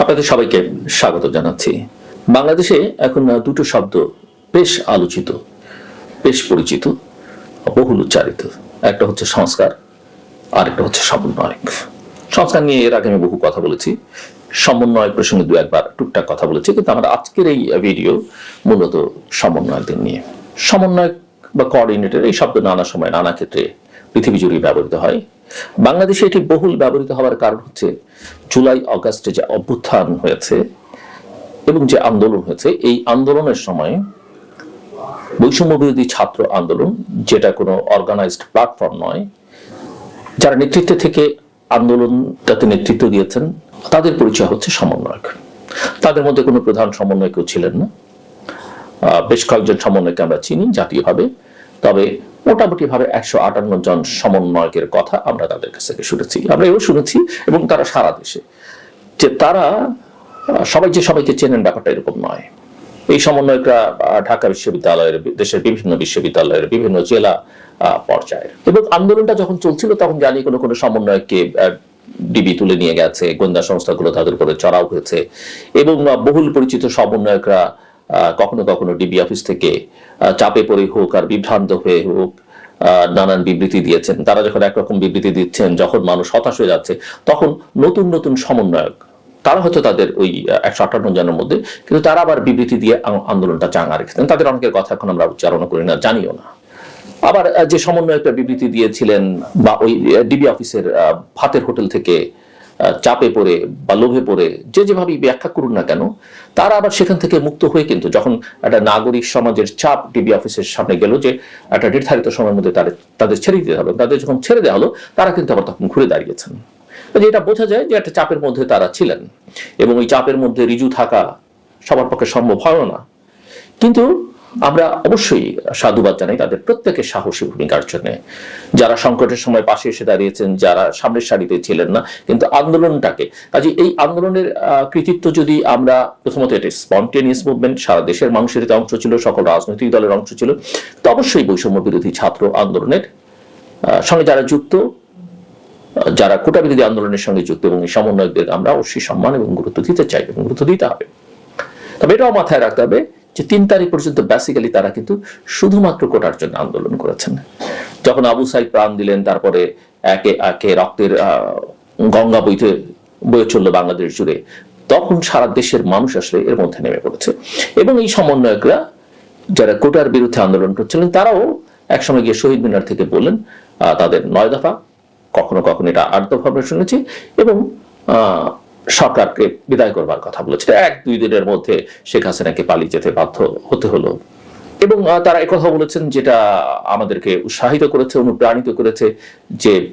আপনাদের সবাইকে স্বাগত জানাচ্ছি। বাংলাদেশে এখন দুটো শব্দ বেশ আলোচিত, বেশ পরিচিত, বহুল উচ্চারিত। একটা হচ্ছে সংস্কার আর একটা হচ্ছে সমন্বয়ক। সংস্কার নিয়ে এর আগে আমি বহু কথা বলেছি। সমন্বয় প্রসঙ্গে দু একবার টুকটাক কথা বলেছি, কিন্তু আমার আজকের এই ভিডিও মূলত সমন্বয়কদের নিয়ে। সমন্বয়ক বা কোঅর্ডিনেটর এই শব্দ নানা সময় নানা ক্ষেত্রে পৃথিবী জুড়ে ব্যবহৃত হয়। বাংলাদেশে এটি বহুল ব্যবহৃত হওয়ার কারণ হচ্ছে জুলাই অগাস্টে যে অভ্যুত্থান হয়েছে এবং যে আন্দোলন হয়েছে, এই আন্দোলনের সময় বৈষম্য বিরোধী ছাত্র আন্দোলন, যেটা কোনো অর্গানাইজড প্ল্যাটফর্ম নয়, যারা নেতৃত্বে থেকে আন্দোলনটাতে নেতৃত্ব দিয়েছেন, তাদের পরিচয় হচ্ছে সমন্বয়ক। তাদের মধ্যে কোনো প্রধান সমন্বয় কেউ ছিলেন না। বেশ কয়েকজন সমন্বয়কে আমরা চিনি জাতীয়ভাবে। তবে মোটামুটি ভাবে একশো আটান্ন জন সমন্বয়কের কথা আমরা তাদের কাছ থেকে শুনেছি। আমরা এও শুনেছি এবং তারা সারা দেশে। যে তারা সবাই যে সবাইকে চেনেন ব্যাপারটা এরকম নয়। এই সমন্বয়করা ঢাকা বিশ্ববিদ্যালয়ের দেশের বিভিন্ন বিশ্ববিদ্যালয়ের বিভিন্ন জেলা পর্যায়ের। এবং আন্দোলনটা যখন চলছিল তখন জানি কোনো কোনো সমন্বয়ককে আহ, ডিবি তুলে নিয়ে গেছে গোয়েন্দা সংস্থাগুলো তাদের উপরে চড়াও হয়েছে। এবং বহুল পরিচিত সমন্বয়করা কখনো কখনো ডিবি অফিস থেকে চাপে পড়ে হোক আর বিভ্রান্ত হয়ে হোক নানান বিবৃতি দিয়েছেন। তারা যখন একরকম বিবৃতি দিচ্ছেন, যখন মানুষ হতাশ হয়ে যাচ্ছে, তখন নতুন নতুন সমন্বয়ক, তারা হয়তো তাদের ওই একশো আটান্ন জনের মধ্যে, কিন্তু তারা আবার বিবৃতি দিয়ে আন্দোলনটা চাঙা রেখেছেন। তাদের অনেকের কথা এখন আমরা উচ্চারণ করি না, জানিও না। আবার যে সমন্বয়কটা বিবৃতি দিয়েছিলেন বা ওই ডিবি অফিসের ভাতের হোটেল থেকে চাপে পড়ে বা লোভে পড়ে, যে যেভাবেই ব্যাখ্যা করুন না কেন, তারা আবার সেখান থেকে মুক্ত হয়ে কিন্তু যখন একটা নাগরিক সমাজের চাপ ডিবি অফিসের সামনে গেল যে একটা নির্ধারিত সময়ের মধ্যে তাদের তাদের ছেড়ে দিতে হবে, তাদের যখন ছেড়ে দেওয়া হলো, তারা কিন্তু আবার তখন ঘুরে দাঁড়িয়েছেন। এটা বোঝা যায় যে একটা চাপের মধ্যে তারা ছিলেন এবং ওই চাপের মধ্যে রিজু থাকা সবার পক্ষে সম্ভব হয় না। কিন্তু আমরা অবশ্যই সাধুবাদ জানাই তাদের প্রত্যেকের সাহসী ভূমিকার জন্য। যারা সংকটের সময় পাশে এসে দাঁড়িয়েছেন, যারা সামনের সারিতে ছিলেন না, কিন্তু আন্দোলনটাকে, কাজে এই আন্দোলনের কৃতিত্ব যদি আমরা প্রথমত এটা স্পন্টেনিয়াস মুভমেন্ট, সারা দেশের মানুষের এতে অংশ ছিল, সকল রাজনৈতিক দলের অংশ ছিল, তো অবশ্যই বৈষম্য বিরোধী ছাত্র আন্দোলনের সঙ্গে যারা যুক্ত যারা কোটা বিরোধী আন্দোলনের সঙ্গে যুক্ত এবং সমন্বয়কদের আমরা অবশ্যই সম্মান এবং গুরুত্ব দিতে চাই এবং গুরুত্ব দিতে হবে। তবে এটাও মাথায় রাখতে হবে যে তিন তারিখ পর্যন্ত বেসিক্যালি তারা কিন্তু শুধুমাত্র কোটার জন্য আন্দোলন করেছেন। যখন আবু সাইদ প্রাণ দিলেন, তারপরে একে একে রক্তের গঙ্গা বইতে, বয়ে চলল বাংলাদেশ জুড়ে, তখন সারা দেশের মানুষ আসলে এর মধ্যে নেমে পড়েছে। এবং এই সমন্বয়করা যারা কোটার বিরুদ্ধে আন্দোলন করছিলেন, তারাও একসময় গিয়ে শহীদ মিনার থেকে বললেন তাদের নয় দফা, কখনো কখনো এটা আট দফা আমরা শুনেছি এবং সরকারকে বিদায় করবার কথা বলেছে এক, দুই দিনের মধ্যে শেখ হাসিনাকে পালিয়ে যেতে বাধ্য হতে হলো। এবং তারা একথা বলেছেন যেটা আমাদেরকে উৎসাহিত করেছে, অনুপ্রাণিত করেছে যে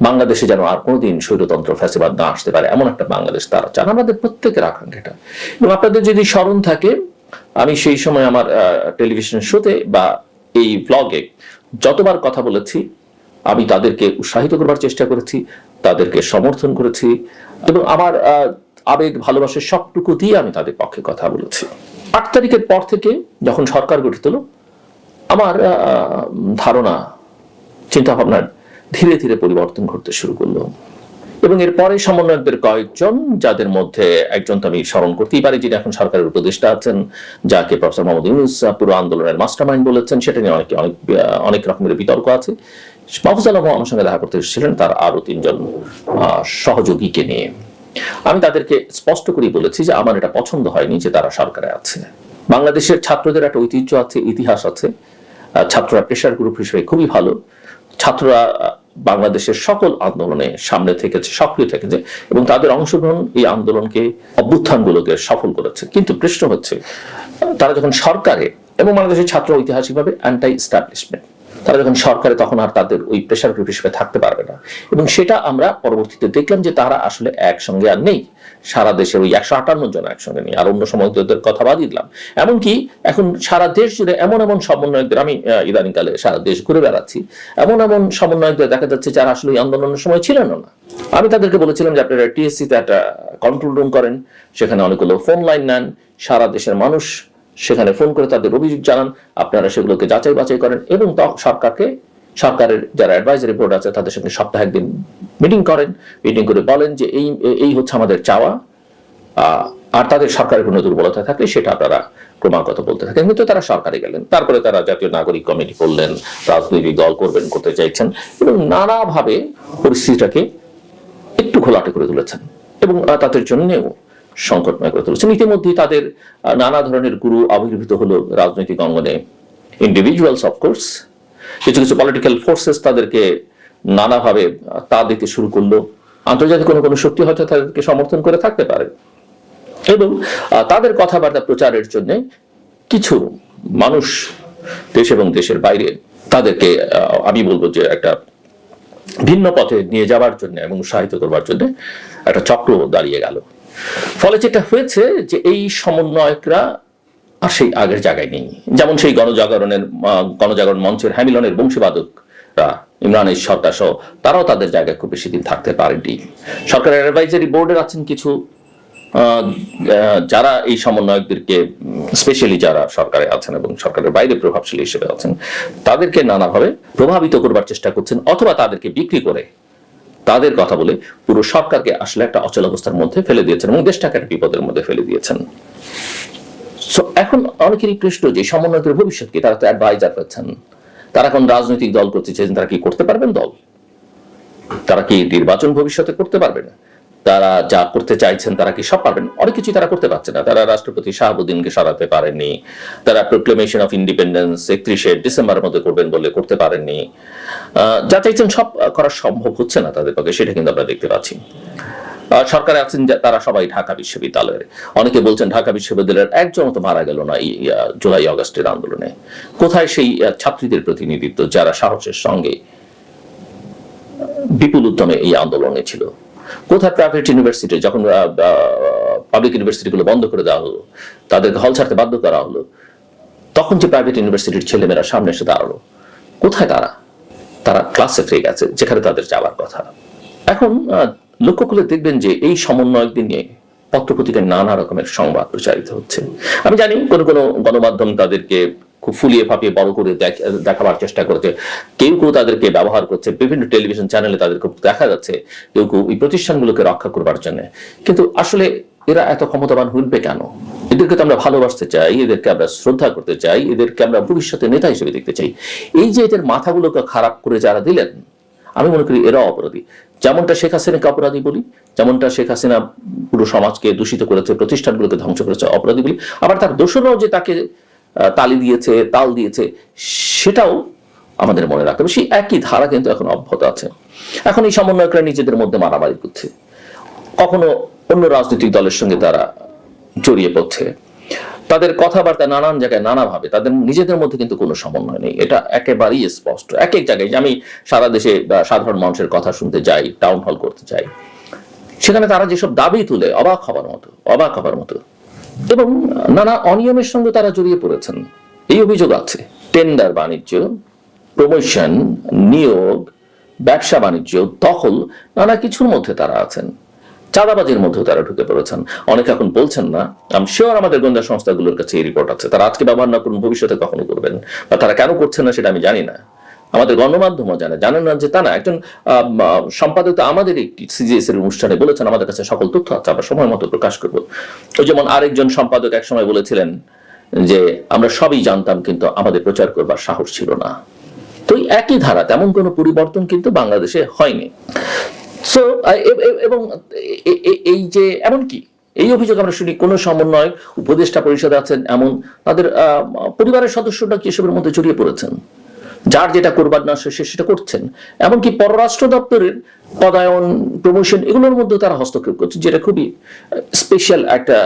বাংলাদেশে যেন আর কোনোদিন স্বৈরতন্ত্র, ফ্যাসিবাদ না আসতে পারে। এমন একটা বাংলাদেশ তারা চান। আমাদের প্রত্যেকের আকাঙ্ক্ষাটা। এবং আপনাদের যদি স্মরণ থাকে, আমি সেই সময় আমার টেলিভিশন শোতে বা এই ব্লগে যতবার কথা বলেছি আমি তাদেরকে উৎসাহিত করবার চেষ্টা করেছি, তাদেরকে সমর্থন করেছি এবং আমার আবেগ, ভালোবাসার সবটুকু দিয়ে আমি তাদের পক্ষে কথা বলেছি। আট তারিখের পর থেকে যখন সরকার গঠিত হলো, আমার ধারণা চিন্তা ভাবনার ধীরে ধীরে পরিবর্তন ঘটতে শুরু করল। এবং এরপরে সমন্বয়কদের কয়েকজন, যাদের মধ্যে একজন তো আমি স্মরণ করতেই পারি যিনি এখন সরকারের উপদেষ্টা আছেন, যাকে প্রফেসর মোহাম্মদ ইউনুস পুরো আন্দোলনের মাস্টারমাইন্ড বলেছেন, সেটা নিয়ে অনেক অনেক অনেক রকমের বিতর্ক আছে। মাহফুজ আলম আমার সঙ্গে দেখা করতে এসেছিলেন, তার আরও তিনজন সহযোগীকে নিয়ে। আমি তাদেরকে স্পষ্ট করেই বলেছি যে আমার এটা পছন্দ হয়নি যে তারা সরকারে আছে। বাংলাদেশের ছাত্রদের একটা ঐতিহ্য আছে, ইতিহাস আছে। ছাত্ররা প্রেশার গ্রুপ হিসেবে খুবই ভালো। ছাত্ররা বাংলাদেশের সকল আন্দোলনে সামনে থেকেছে, সক্রিয় থেকেছে এবং তাদের অংশগ্রহণ এই আন্দোলনকে অভ্যুত্থানগুলোকে সফল করেছে। কিন্তু প্রশ্ন হচ্ছে, তারা যখন সরকারে এবং বাংলাদেশের ছাত্র ঐতিহাসিকভাবে অ্যান্টাই স্টাবলিশমেন্ট তারা যখন সরকারে তখন আর তাদের ওই প্রেশার গ্রুপ হিসেবে থাকতে পারবে না। এবং সেটা আমরা পরবর্তীতে দেখলাম যে তারা আসলে একসঙ্গে আর নেই। সারা দেশের ওই একশো আটান্ন জন একসঙ্গে নেই আর অন্য সমন্বয়কদের কথা বাদ দিলাম। এমনকি এখন সারা দেশ জুড়ে এমন এমন সমন্বয়কদের, আমি ইদানিংকালে সারা দেশ ঘুরে বেড়াচ্ছি, এমন এমন সমন্বয়কদের দেখা যাচ্ছে যারা আসলে আন্দোলনের সময় ছিলেন না। আমি তাদেরকে বলেছিলাম যে আপনারা টিএসসি তে একটা কন্ট্রোল রুম করেন, সেখানে অনেকগুলো ফোন লাইন নেন, সারা দেশের মানুষ সেখানে ফোন করে তাদের অভিযোগ জানান, আপনারা সেগুলোকে যাচাই বাছাই করেন এবং সরকারকে সরকারের যারা অ্যাডভাইজারি বোর্ড আছে, তাদের সঙ্গে সপ্তাহে একদিন মিটিং করেন। মিটিং করে বলেন যে এই এই হচ্ছে আমাদের চাওয়া। আর তাদের সরকারের কোনো দুর্বলতা থাকলে সেটা তারা ক্রমাগত বলতে থাকেন। কিন্তু তারা সরকারে গেলেন। তারপরে তারা জাতীয় নাগরিক কমিটি করলেন, রাজনৈতিক দল করবেন, করতে চাইছেন এবং নানাভাবে পরিস্থিতিটাকে একটু ঘোলাটে করে তুলেছেন এবং তাদের জন্যেও সংকটময় করে তুলেছেন। ইতিমধ্যেই তাদের নানা ধরনের গুরু আবির্ভূত হলো রাজনৈতিক অঙ্গনে। ইন্ডিভিজুয়ালস অফকোর্স কিছু কিছু পলিটিক্যাল ফোর্সেস তাদেরকে নানাভাবে তা দিতে শুরু করল। আন্তর্জাতিক কোনো কোনো শক্তি হয়তো তাদেরকে সমর্থন করে থাকতে পারে। এবং তাদের কথাবার্তা প্রচারের জন্য কিছু মানুষ দেশ এবং দেশের বাইরে তাদেরকে আমি বলব যে একটা ভিন্ন পথে নিয়ে যাওয়ার জন্য এবং উৎসাহিত করবার জন্য একটা চক্র দাঁড়িয়ে গেল। ফলে যেটা হয়েছে যে এই সমন্বয়করা আর সেই আগের জায়গায় নেই। যেমন সেই গণজাগরণের গণজাগরণ মঞ্চের হ্যামিলনের বংশীবাদকরা ইমরানের সরকার সহ তারাও তাদের জায়গায় খুব বেশি দিন থাকতে পারেনি সরকারের অ্যাডভাইজারি বোর্ডের আছেন কিছু যারা এই সমন্বয়কদেরকে স্পেশালি যারা সরকারে আছেন এবং সরকারের বাইরে প্রভাবশালী হিসেবে আছেন, তাদেরকে নানাভাবে প্রভাবিত করবার চেষ্টা করছেন অথবা তাদেরকে বিক্রি করে তাদের কথা বলে পুরো সরকারকে আসলে একটা অচল অবস্থার মধ্যে ফেলে দিয়েছেন এবং দেশটাকে একটা বিপদের মধ্যে ফেলে দিয়েছেন। So, এখন অনেকেরই প্রশ্ন যে সমন্বয়কের ভবিষ্যৎ কি তারা তো অ্যাডভাইজার হচ্ছেন তারা এখন রাজনৈতিক দল করতে চাইছেন তারা কি করতে পারবেন দল? তারা কি নির্বাচন ভবিষ্যতে করতে পারবেন? তারা যা করতে চাইছেন তারা কি সব পারবেন? অনেক কিছু তারা করতে পারছে না। তারা রাষ্ট্রপতি শাহাবুদ্দিনকে সরাতে পারেননি। তারা প্রোক্লেমেশন অফ ইন্ডিপেন্ডেন্স একত্রিশে ডিসেম্বরের মধ্যে করবেন বলে করতে পারেননি। যা চাইছেন সব করা সম্ভব হচ্ছে না তাদের পক্ষে সেটা কিন্তু আমরা দেখতে পাচ্ছি। সরকারে আছেন তারা সবাই ঢাকা বিশ্ববিদ্যালয়ের। অনেকে বলছেন ঢাকা বিশ্ববিদ্যালয়ের একজন তো মারা গেল না এই জুলাই অগস্টের আন্দোলনে। কোথায় সেই ছাত্রীদের প্রতিনিধিত্ব যারা সাহসের সঙ্গে বিপুল উদ্যমে এই আন্দোলনে ছিল? কোথায় প্রাইভেট ইউনিভার্সিটি, যখন পাবলিক ইউনিভার্সিটিগুলো বন্ধ করে দেওয়া হলো, তাদেরকে হল ছাড়তে বাধ্য করা হলো, তখন যে প্রাইভেট ইউনিভার্সিটির ছেলেমেয়েরা সামনে এসে দাঁড়াল, কোথায় তারা? তারা ক্লাসে ফিরে গেছে, যেখানে তাদের যাওয়ার কথা। এখন লক্ষ্য করলে দেখবেন যে এই সমন্বয়কদের নিয়ে পত্রপত্রিকায় নানা রকমের সংবাদ প্রচারিত হচ্ছে। আমি জানি কোন কোন গণমাধ্যম তাদেরকে খুব ফুলিয়ে ফাঁপিয়ে বড় করে দেখাবার চেষ্টা করেছে। কেউ কেউ তাদেরকে ব্যবহার করছে, বিভিন্ন টেলিভিশন চ্যানেলে তাদেরকে দেখা যাচ্ছে, কেউ কেউ এই প্রতিষ্ঠানগুলোকে রক্ষা করবার জন্য। কিন্তু আসলে এরা এত ক্ষমতাবান হইবে কেন? এদেরকে তো আমরা ভালোবাসতে চাই, এদেরকে আমরা শ্রদ্ধা করতে চাই, এদেরকে আমরা ভবিষ্যতে নেতা হিসেবে দেখতে চাই। এই যে এদের মাথাগুলোকে খারাপ করে যারা দিলেন, আমি মনে করি এরা অপরাধী। যেমনটা শেখ হাসিনাকে অপরাধী বলি, যেমনটা শেখ হাসিনা পুরো সমাজকে দূষিত করেছে, প্রতিষ্ঠানগুলোকে ধ্বংস করেছে অপরাধী বলি। আবার তার দোষরাও যে তাকে তালি দিয়েছে, তাল দিয়েছে, সেটাও আমাদের মনে রাখতে হবে। সেই একই ধারা কিন্তু এখন অব্যাহত আছে। এখন এই সমন্বয়করা নিজেদের মধ্যে মারামারি করছে। কখনো অন্য রাজনৈতিক দলের সঙ্গে তারা জড়িয়ে পড়ছে। তাদের কথাবার্তা নানান জায়গায় নানাভাবে, তাদের নিজেদের মধ্যে কিন্তু কোনো সমন্বয় নেই। এটা একেবারেই স্পষ্ট। এক এক জায়গায় আমি সারা দেশে সাধারণ মানুষের কথা শুনতে যাই টাউন হল করতে চাই সেখানে তারা যেসব দাবি তুলে, অবাক হবার মতো, অবাক হবার মতো। এবং নানা অনিয়মের সঙ্গে তারা জড়িয়ে পড়েছেন। এই অভিযোগ আছে। টেন্ডার বাণিজ্য প্রমোশন নিয়োগ, ব্যবসা বাণিজ্য, দখল, নানা কিছুর মধ্যে তারা আছেন। চাঁদাবাজির মধ্যেও তারা ঢুকে পড়েছেন। অনেকে এখন বলছেন না আমি শিওর আমাদের গোয়েন্দা সংস্থাগুলোর কাছে এই রিপোর্ট আছে। তারা আজকে ব্যবহার না করুন, ভবিষ্যতে কখনো করবেন। বা তারা কেন করছেন না সেটা আমি জানি না। আমাদের গণমাধ্যমও জানে, জানেন না যে তা না, একজন সম্পাদক আমাদের একটি সিজিএস এর অনুষ্ঠানে বলেছেন, আমাদের কাছে সকল তথ্য আছে, আমরা সময় মতো প্রকাশ করব। ওই যেমন আরেকজন সম্পাদক এক সময় বলেছিলেন যে, আমরা সবই জানতাম কিন্তু আমাদের প্রচার করবার সাহস ছিল না। তো একই ধারা, তেমন কোনো পরিবর্তন কিন্তু বাংলাদেশে হয়নি। সো এবং এই যে এমন কি এই অভিযোগ আমরা শুনি কোন সমন্বয় উপদেষ্টা পরিষদে আছেন এমন, তাদের পরিবারের সদস্যরা কি এসবের মধ্যে জড়িয়ে পড়েছেন? যার যেটা করবার না, সে সেটা করছেন। এমনকি পররাষ্ট্র দপ্তরের পদায়ন, প্রমোশন, এগুলোর মধ্যে তারা হস্তক্ষেপ করছে, যেটা খুবই স্পেশাল একটা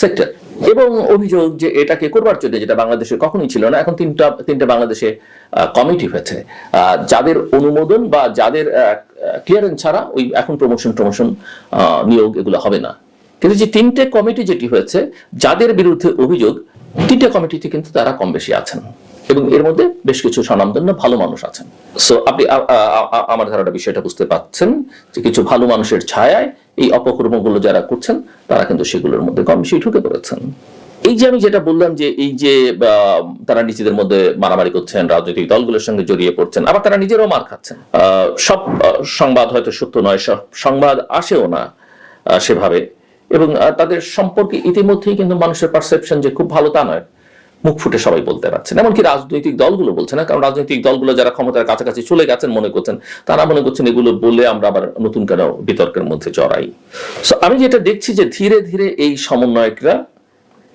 সেক্টর এবং অভিযোগ যে এটাকে করবার জন্য, যেটা বাংলাদেশে কখনোই ছিল না, এখন তিনটা তিনটা বাংলাদেশে কমিটি হয়েছে। যাদের অনুমোদন বা যাদের ক্লিয়ারেন্স ছাড়া ওই এখন প্রমোশন প্রমোশন নিয়োগ এগুলো হবে না। কিন্তু যে তিনটে কমিটি যেটি হয়েছে, যাদের বিরুদ্ধে অভিযোগ, তিনটে কমিটিতে কিন্তু তারা কম বেশি আছেন। এবং এর মধ্যে বেশ কিছু স্বনামধন্য ভালো মানুষ আছেন। সো আপনি আমার ধারণা বিষয়টা বুঝতে পাচ্ছেন যে কিছু ভালো মানুষের ছায়ায় এই অপকর্মগুলো যারা করছেন, তারা কিন্তু সেগুলোর মধ্যে কম বেশি ঢুকে পড়েছেন। এই যে আমি যেটা বললাম যে এই যে তারা নিজেদের মধ্যে মারামারি করছেন, রাজনৈতিক দলগুলোর সঙ্গে জড়িয়ে পড়ছেন, আবার তারা নিজেরাও মার খাচ্ছেন। সব সংবাদ হয়তো সত্য নয়, সব সংবাদ আসেও না সেভাবে। এবং তাদের সম্পর্কে ইতিমধ্যেই কিন্তু মানুষের পারসেপশন যে খুব ভালো তা নয়। মুখ ফুটে সবাই বলতে পারছেন। এমনকি রাজনৈতিক দলগুলো বলছে না, কারণ রাজনৈতিক দলগুলো যারা ক্ষমতার কাছাকাছি চলে গেছেন মনে করছেন, তারা মনে করছেন এগুলো বলে আমরা আবার নতুন কেন বিতর্কের মধ্যে জড়াই। আমি যেটা দেখছি যে ধীরে ধীরে এই সমন্বয়করা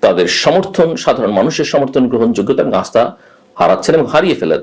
তাদের সমর্থন, সাধারণ মানুষের সমর্থন, গ্রহণযোগ্যতা এবং আস্থা হারাচ্ছেন এবং হারিয়ে ফেলে